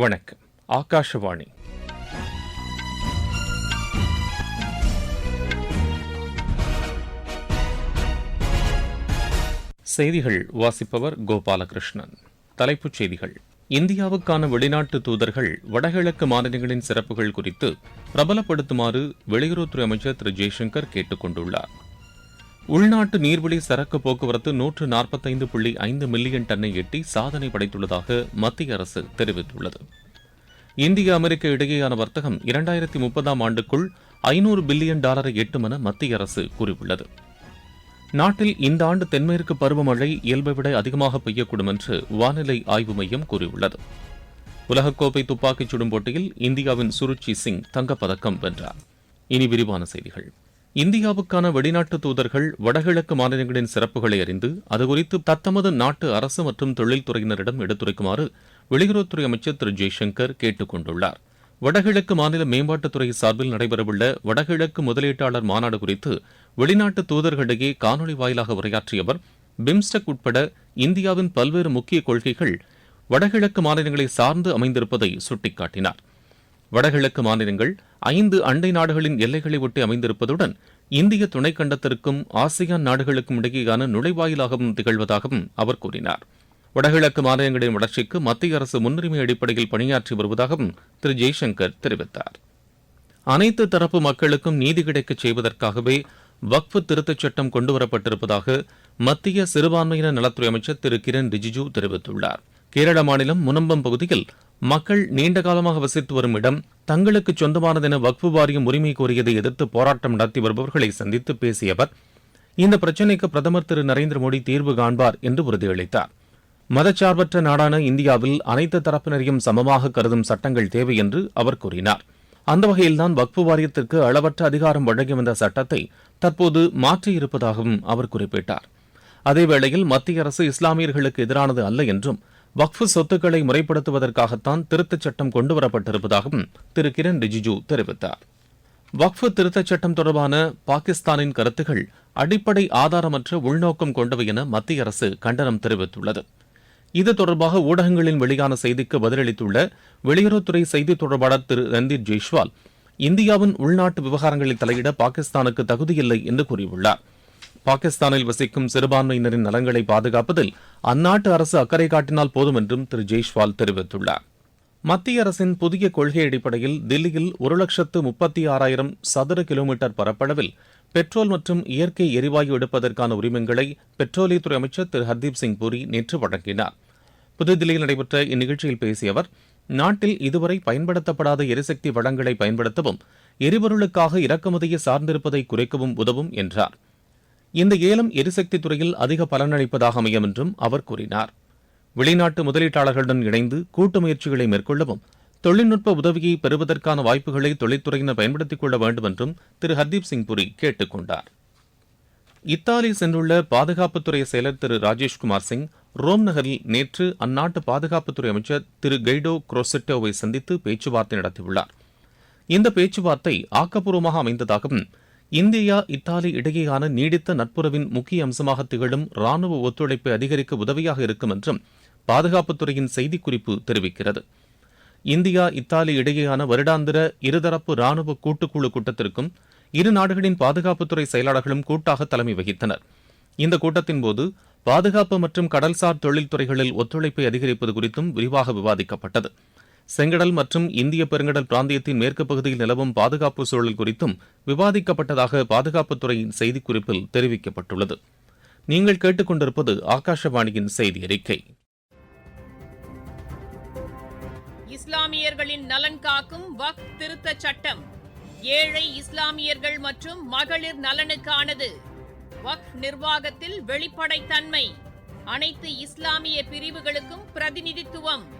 வணக்கம். ஆகாஷவாணி. செய்திகள் வாசிப்பவர் கோபாலகிருஷ்ணன். தலைப்புச் செய்திகள். இந்தியாவுக்கான வெளிநாட்டு தூதர்கள் வடகிழக்கு மாநிலங்களின் சிறப்புகள் குறித்து பிரபலப்படுத்துமாறு வெளியுறவுத்துறை அமைச்சர் திரு ஜெய்சங்கர் கேட்டுக் கொண்டுள்ளார் உள்நாட்டு நீர்வழி சரக்கு போக்குவரத்து நூற்று நாற்பத்தைந்து புள்ளி ஐந்து மில்லியன் டன்னை எட்டி சாதனை படைத்துள்ளதாக மத்திய அரசு தெரிவித்துள்ளது. இந்திய அமெரிக்க இடையேயான வர்த்தகம் இரண்டாயிரத்தி முப்பதாம் ஆண்டுக்குள் ஐநூறு பில்லியன் டாலரை எட்டும் என மத்திய அரசு கூறியுள்ளது. நாட்டில் இந்த ஆண்டு தென்மேற்கு பருவமழை இயல்பை விட அதிகமாக பெய்யக்கூடும் என்று வானிலை ஆய்வு மையம் கூறியுள்ளது. உலகக்கோப்பை துப்பாக்கிச் சுடும் போட்டியில் இந்தியாவின் சுருச்சி சிங் தங்கப்பதக்கம் வென்றார். இனி விரிவான செய்திகள். இந்தியாவுக்கான வெளிநாட்டு தூதர்கள் வடகிழக்கு மாநிலங்களின் சிறப்புகளை அறிந்து அதுகுறித்து தத்தமது நாட்டு அரசு மற்றும் தொழில்துறையினரிடம் எடுத்துரைக்குமாறு வெளியுறவுத்துறை அமைச்சர் திரு. ஜெய்சங்கர் கேட்டுக் கொண்டுள்ளார். வடகிழக்கு மாநில மேம்பாட்டுத்துறை சார்பில் நடைபெறவுள்ள வடகிழக்கு முதலீட்டாளர் மாநாடு குறித்து வெளிநாட்டு தூதர்களிடையே காணொலி வாயிலாக உரையாற்றிய அவர் பிம்ஸ்டெக் உட்பட இந்தியாவின் பல்வேறு முக்கிய கொள்கைகள் வடகிழக்கு மாநிலங்களை சார்ந்து அமைந்திருப்பதை சுட்டிக்காட்டினார். வடகிழக்கு மாநிலங்கள் ஐந்து அண்டை நாடுகளின் எல்லைகளை ஒட்டி அமைந்திருப்பதுடன் இந்திய துணைக்கண்டத்திற்கும் ஆசியான் நாடுகளுக்கும் இடையேயான நுழைவாயிலாகவும் திகழ்வதாகவும் அவர் கூறினார். வடகிழக்கு மாநிலங்களின் வளர்ச்சிக்கு மத்திய அரசு முன்னுரிமை அடிப்படையில் பணியாற்றி வருவதாகவும் திரு. ஜெய்சங்கர் தெரிவித்தார். அனைத்து தரப்பு மக்களுக்கும் நீதி கிடைக்கச் செய்வதற்காகவே வக்ஃபு திருத்தச் சட்டம் கொண்டுவரப்பட்டிருப்பதாக மத்திய சிறுபான்மையினர் நலத்துறை அமைச்சர் திரு. கிரண் ரிஜிஜு தெரிவித்துள்ளார். கேரள மாநிலம் முனம்பம் பகுதியில் மக்கள் நீண்ட காலமாக வசித்து வரும் இடம் தங்களுக்கு சொந்தமானதென வக்ஃபு வாரியம் உரிமை கோரியதை எதிர்த்து போராட்டம் நடத்தி வருபவர்களை சந்தித்து பேசிய அவர் இந்த பிரச்சினைக்கு பிரதமர் திரு. நரேந்திர மோடி தீர்வு காண்பார் என்று உறுதியளித்தார். மதச்சார்பற்ற நாடான இந்தியாவில் அனைத்து தரப்பினரையும் சமமாக கருதும் சட்டங்கள் தேவை என்று அவர் கூறினார். அந்த வகையில்தான் வக்ஃபு வாரியத்திற்கு அளவற்ற அதிகாரம் வழங்கி வந்த சட்டத்தை தற்போது மாற்றியிருப்பதாகவும் அவர் குறிப்பிட்டார். அதேவேளையில் மத்திய அரசு இஸ்லாமியர்களுக்கு எதிரானது அல்ல என்றும் வக்ஃபு சொத்துக்களை முறைப்படுத்துவதற்காகத்தான் திருத்தச் சட்டம் கொண்டுவரப்பட்டிருப்பதாகவும் திரு. கிரண் ரிஜிஜு தெரிவித்தார். வக்ஃபு திருத்தச் சட்டம் தொடர்பான பாகிஸ்தானின் கருத்துகள் அடிப்படை ஆதாரமற்ற உள்நோக்கம் கொண்டவை என மத்திய அரசு கண்டனம் தெரிவித்துள்ளது. இது தொடர்பாக ஊடகங்களில் வெளியான செய்திக்கு பதிலளித்துள்ள வெளியுறவுத்துறை செய்தி தொடர்பாளர் திரு. ரந்தீர் ஜெய்ஷ்வால் இந்தியாவின் உள்நாட்டு விவகாரங்களில் தலையிட பாகிஸ்தானுக்கு தகுதியில்லை என்று கூறியுள்ளார். பாகிஸ்தானில் வசிக்கும் சிறுபான்மையினரின் நலன்களை பாதுகாப்பதில் அந்நாட்டு அரசு அக்கறை காட்டினால் போதும் என்றும் திரு ஜெய்ஷ்வால் தெரிவித்துள்ளார். மத்திய அரசின் புதிய கொள்கை அடிப்படையில் தில்லியில் ஒரு லட்சத்து முப்பத்தி ஆறாயிரம் சதுர கிலோமீட்டர் பரப்பளவில் பெட்ரோல் மற்றும் இயற்கை எரிவாயு எடுப்பதற்கான உரிமங்களை பெட்ரோலியத்துறை அமைச்சர் திரு ஹர்தீப் சிங் பூரி நேற்று வழங்கினார். புதுதில்லியில் நடைபெற்ற இந்நிகழ்ச்சியில் பேசிய அவர் நாட்டில் இதுவரை பயன்படுத்தப்படாத எரிசக்தி வளங்களை பயன்படுத்தவும் எரிபொருளுக்காக இறக்குமதியை சார்ந்திருப்பதை குறைக்கவும் உதவும் என்றார். இந்த ஏலம் எரிசக்தி துறையில் அதிக பலனளிப்பதாக அமையும் என்றும் அவர் கூறினார். வெளிநாட்டு முதலீட்டாளர்களுடன் இணைந்து கூட்டு முயற்சிகளை மேற்கொள்ளவும் தொழில்நுட்ப உதவியை பெறுவதற்கான வாய்ப்புகளை தொழில்துறையினர் பயன்படுத்திக் கொள்ள வேண்டும் என்றும் திரு ஹர்தீப் சிங் புரி கேட்டுக் கொண்டார். இத்தாலி சென்றுள்ள பாதுகாப்புத்துறை செயலர் திரு ராஜேஷ்குமார் சிங் ரோம் நகரில் நேற்று அந்நாட்டு பாதுகாப்புத்துறை அமைச்சர் திரு கெய்டோ குரோசெட்டோவை சந்தித்து பேச்சுவார்த்தை நடத்தியுள்ளார். இந்த பேச்சுவார்த்தை ஆக்கப்பூர்வமாக அமைந்ததாகவும் இந்தியா இத்தாலி இடையேயான நீடித்த நட்புறவின் முக்கிய அம்சமாக திகழும் ராணுவ ஒத்துழைப்பை அதிகரிக்க உதவியாக இருக்கும் என்றும் பாதுகாப்புத்துறையின் செய்திக்குறிப்பு தெரிவிக்கிறது. இந்தியா இத்தாலி இடையேயான வருடாந்திர இருதரப்பு ராணுவ கூட்டுக்குழு கூட்டத்திற்கும் இரு நாடுகளின் பாதுகாப்புத்துறை செயலாளர்களும் கூட்டாக தலைமை வகித்தனர். இந்த கூட்டத்தின் போது பாதுகாப்பு மற்றும் கடல்சார் தொழில்துறைகளில் ஒத்துழைப்பை அதிகரிப்பது குறித்தும் விரிவாக விவாதிக்கப்பட்டது. செங்கடல் மற்றும் இந்திய பெருங்கடல் பிராந்தியத்தின் மேற்கு பகுதியில் நிலவும் பாதுகாப்பு சூழல் குறித்தும் விவாதிக்கப்பட்டதாக பாதுகாப்புத்துறையின் செய்திக்குறிப்பில் தெரிவிக்கப்பட்டுள்ளது. நீங்கள் கேட்டுக்கொண்டிருப்பது ஆகாஷவாணியின் செய்தி அறிக்கை. இஸ்லாமியர்களின் நலன் காக்கும் வக் திருத்த சட்டம். ஏழை இஸ்லாமியர்கள் மற்றும் மகளிர் நலனுக்கானது. வக் நிர்வாகத்தில் வெளிப்படைத்தன்மை. அனைத்து இஸ்லாமிய பிரிவுகளுக்கும் பிரதிநிதித்துவம்.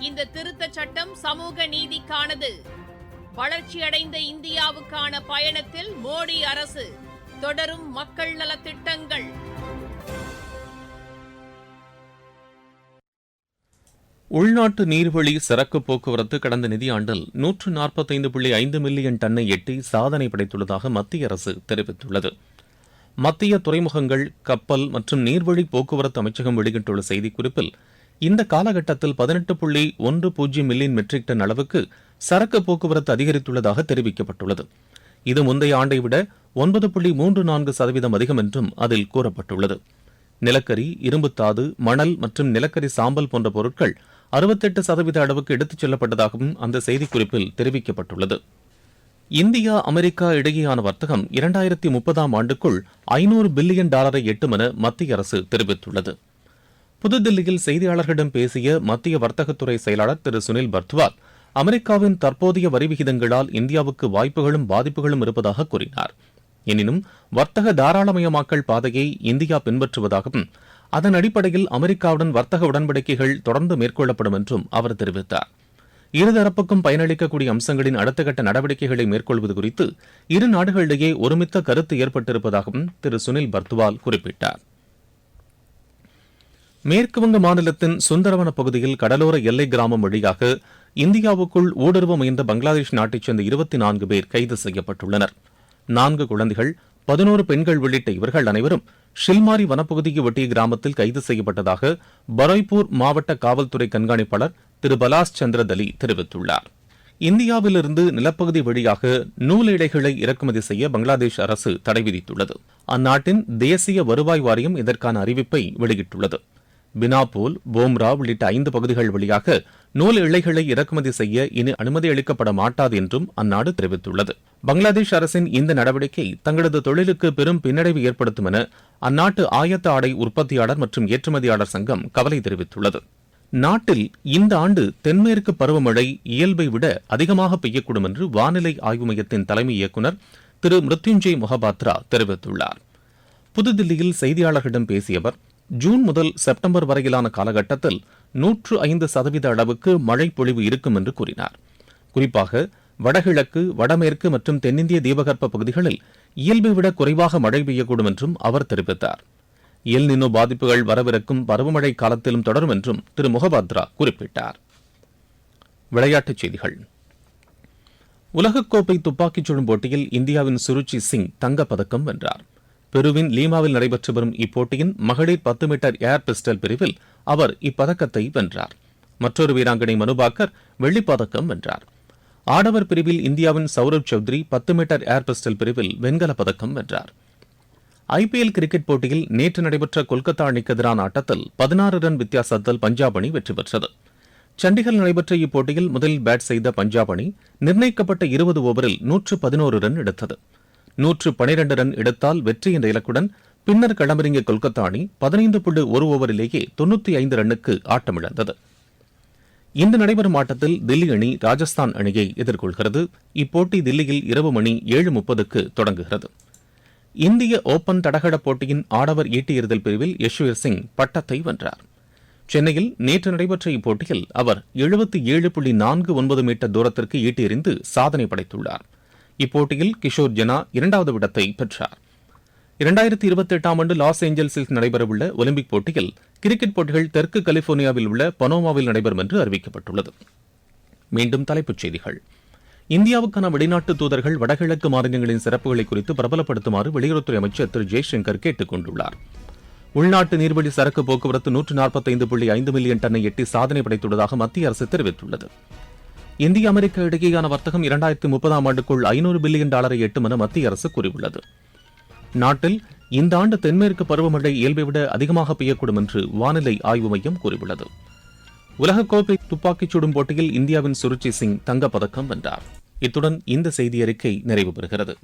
இந்த திருத்தச் சட்டம் சமூக நீதிக்கானது. வளர்ச்சியடைந்த இந்தியாவுக்கான பயணத்தில் மோடி அரசு தொடரும் மக்கள் நலத்திட்டங்கள். உள்நாட்டு நீர்வழி சரக்கு போக்குவரத்து கடந்த நிதியாண்டில் நூற்று நாற்பத்தைந்து புள்ளி ஐந்து மில்லியன் டன்னை எட்டி சாதனை படைத்துள்ளதாக மத்திய அரசு தெரிவித்துள்ளது. மத்திய துறைமுகங்கள் கப்பல் மற்றும் நீர்வழி போக்குவரத்து அமைச்சகம் வெளியிட்டுள்ள செய்திக்குறிப்பில் இந்த காலகட்டத்தில் பதினெட்டு புள்ளி ஒன்று பூஜ்ஜியம் மில்லியன் மெட்ரிக் டன் அளவுக்கு சரக்கு போக்குவரத்து அதிகரித்துள்ளதாக தெரிவிக்கப்பட்டுள்ளது. இது முந்தைய ஆண்டை விட ஒன்பது புள்ளி மூன்று நான்கு சதவீதம் அதிகம் என்றும் அதில் கூறப்பட்டுள்ளது. நிலக்கரி இரும்புத்தாது மணல் மற்றும் நிலக்கரி சாம்பல் போன்ற பொருட்கள் அறுபத்தெட்டு சதவீத அளவுக்கு எடுத்துச் செல்லப்பட்டதாகவும் அந்த செய்திக்குறிப்பில் தெரிவிக்கப்பட்டுள்ளது. இந்தியா அமெரிக்கா இடையேயான வர்த்தகம் இரண்டாயிரத்தி முப்பதாம் ஆண்டுக்குள் ஐநூறு பில்லியன் டாலரை எட்டும் என மத்திய அரசு தெரிவித்துள்ளது. புதுதில்லியில் செய்தியாளர்களிடம் பேசிய மத்திய வர்த்தகத்துறை செயலாளர் திரு சுனில் பர்த்வால் அமெரிக்காவின் தற்போதைய வரி விகிதங்களால் இந்தியாவுக்கு வாய்ப்புகளும் பாதிப்புகளும் இருப்பதாக கூறினார். எனினும் வர்த்தக தாராளமயமாக்கல் பாதையை இந்தியா பின்பற்றுவதாகவும் அதன் அடிப்படையில் அமெரிக்காவுடன் வர்த்தக உடன்படிக்கைகள் தொடர்ந்து மேற்கொள்ளப்படும் என்றும் அவர் தெரிவித்தார். இருதரப்புக்கும் பயனளிக்கக்கூடிய அம்சங்களின் அடுத்த கட்ட நடவடிக்கைகளை மேற்கொள்வது குறித்து இரு நாடுகளிடையே ஒருமித்த கருத்து ஏற்பட்டிருப்பதாகவும் திரு சுனில் பர்த்வால் குறிப்பிட்டார். மேற்குவங்க மாநிலத்தின் சுந்தரவன பகுதியில் கடலோர எல்லை கிராமம் வழியாக இந்தியாவுக்குள் ஊடுருவ முயன்ற பங்களாதேஷ் நாட்டைச் சேர்ந்த இருபத்தி நான்கு பேர் கைது செய்யப்பட்டுள்ளனர். நான்கு குழந்தைகள் பதினோரு பெண்கள் உள்ளிட்ட இவர்கள் அனைவரும் ஷில்மாரி வனப்பகுதிக்கு ஒட்டிய கிராமத்தில் கைது செய்யப்பட்டதாக பரோய்பூர் மாவட்ட காவல்துறை கண்காணிப்பாளர் திரு பலாஸ் சந்திரதலி தெரிவித்துள்ளார். இந்தியாவிலிருந்து நிலப்பகுதி வழியாக நூல் இடைகளை இறக்குமதி செய்ய பங்களாதேஷ் அரசு தடை விதித்துள்ளது. அந்நாட்டின் தேசிய வருவாய் வாரியம் இதற்கான அறிவிப்பை வெளியிட்டுள்ளது. பினாபூல் போம்ரா உள்ளிட்ட ஐந்து பகுதிகள் வழியாக நூல் இழைகளை இறக்குமதி செய்ய இனி அனுமதி அளிக்கப்பட மாட்டாது என்றும் அந்நாடு தெரிவித்துள்ளது. பங்களாதேஷ் அரசின் இந்த நடவடிக்கை தங்களது தொழிலுக்கு பெரும் பின்னடைவு ஏற்படுத்தும் என அந்நாட்டு ஆயத்த ஆடை உற்பத்தியாளர் மற்றும் ஏற்றுமதியாளர் சங்கம் கவலை தெரிவித்துள்ளது. நாட்டில் இந்த ஆண்டு தென்மேற்கு பருவமழை இயல்பை விட அதிகமாக பெய்யக்கூடும் என்று வானிலை ஆய்வு மையத்தின் தலைமை இயக்குநர் திரு மிருத்யுஞ்சய் மொஹபாத்ரா தெரிவித்துள்ளார். புதுதில்லியில் செய்தியாளர்களிடம் பேசிய அவர் ஜூன் முதல் செப்டம்பர் வரையிலான காலகட்டத்தில் நூற்று ஐந்து சதவீத அளவுக்கு மழை பொழிவு இருக்கும் என்று கூறினார். குறிப்பாக வடகிழக்கு வடமேற்கு மற்றும் தென்னிந்திய தீபகற்ப பகுதிகளில் இயல்பை விட குறைவாக மழை பெய்யக்கூடும் என்றும் அவர் தெரிவித்தார். எல்நினோ பாதிப்புகள் வரவிருக்கும் பருவமழை காலத்திலும் தொடரும் என்றும் திரு முகபாத்ரா குறிப்பிட்டார். விளையாட்டுச் செய்திகள். உலகக்கோப்பை துப்பாக்கிச் சுடும் போட்டியில் இந்தியாவின் சுருச்சி சிங் தங்கப்பதக்கம் வென்றார். பெருவின் லீமாவில் நடைபெற்று வரும் இப்போட்டியின் மகளிர் பத்து மீட்டர் ஏர் பிஸ்டல் பிரிவில் அவர் இப்பதக்கத்தை வென்றார். மற்றொரு வீராங்கனை மனுபாக்கர் வெள்ளிப்பதக்கம் வென்றார். ஆடவர் பிரிவில் இந்தியாவின் சௌரவ் சௌத்ரி பத்து மீட்டர் ஏர் பிஸ்டல் பிரிவில் வெண்கலப் பதக்கம் வென்றார். ஐபிஎல் கிரிக்கெட் போட்டியில் நேற்று நடைபெற்ற கொல்கத்தா அணிக்கு எதிரான ஆட்டத்தில் பதினாறு ரன் வித்தியாசத்தில் பஞ்சாப் அணி வெற்றி பெற்றது. சண்டிகரில் நடைபெற்ற இப்போட்டியில் முதலில் பேட் செய்த பஞ்சாப் அணி நிர்ணயிக்கப்பட்ட இருபது ஓவரில் நூற்று பதினோரு ரன் எடுத்தது. நூற்று பனிரண்டு ரன் எடுத்தால் வெற்றி என்ற இலக்குடன் பின்னர் களமிறங்கிய கொல்கத்தா அணி பதினைந்து புள்ளி ஒரு ஓவரிலேயே தொன்னூத்தி ஐந்து ரன்னுக்கு ஆட்டமிழந்தது. இன்று நடைபெறும் ஆட்டத்தில் தில்லி அணி ராஜஸ்தான் அணியை எதிர்கொள்கிறது. இப்போட்டி தில்லியில் இரவு மணி ஏழு முப்பதுக்கு தொடங்குகிறது. இந்திய ஓபன் தடகள போட்டியின் ஆடவர் ஈட்டி எறிதல் பிரிவில் யஷ்வீர் சிங் பட்டத்தை வென்றார். சென்னையில் நேற்று நடைபெற்ற இப்போட்டியில் அவர் எழுபத்தி ஏழு புள்ளி நான்கு ஒன்பது மீட்டர் தூரத்திற்கு ஈட்டி எறிந்து சாதனை படைத்துள்ளார். இப்போட்டியில் கிஷோர் ஜனா இரண்டாவது இடத்தை பெற்றார். இரண்டாயிரத்தி இருபத்தி எட்டாம் ஆண்டு லாஸ் ஏஞ்சல்ஸில் நடைபெறவுள்ள ஒலிம்பிக் போட்டியில் கிரிக்கெட் போட்டிகள் தெற்கு கலிபோர்னியாவில் உள்ள பனோமாவில் நடைபெறும் என்று அறிவிக்கப்பட்டுள்ளது. மீண்டும் தலைப்புச் செய்திகள். இந்தியாவுக்கான வெளிநாட்டு தூதர்கள் வடகிழக்கு மாநிலங்களின் சிறப்புகளை குறித்து பிரபலப்படுத்துமாறு வெளியுறவுத்துறை அமைச்சர் திரு ஜெய்சங்கர் கேட்டுக் கொண்டுள்ளார். உள்நாட்டு நீர்வழி சரக்கு போக்குவரத்து நூற்று நாற்பத்தைந்து புள்ளி ஐந்து மில்லியன் டன்னை எட்டி சாதனை படைத்துள்ளதாக மத்திய அரசு தெரிவித்துள்ளது. இந்திய அமெரிக்க இடையேயான வர்த்தகம் இரண்டாயிரத்தி முப்பதாம் ஆண்டுக்குள் ஐநூறு பில்லியன் டாலரை எட்டும் என மத்திய அரசு கூறியுள்ளது. நாட்டில் இந்த ஆண்டு தென்மேற்கு பருவமழை இயல்பை விட அதிகமாக பெய்யக்கூடும் என்று வானிலை ஆய்வு மையம் கூறியுள்ளது. உலகக்கோப்பை துப்பாக்கிச் சுடும் போட்டியில் இந்தியாவின் சுருச்சி சிங் தங்கப்பதக்கம் வென்றார். இத்துடன் இந்த செய்தி அறிக்கை நிறைவு பெறுகிறது.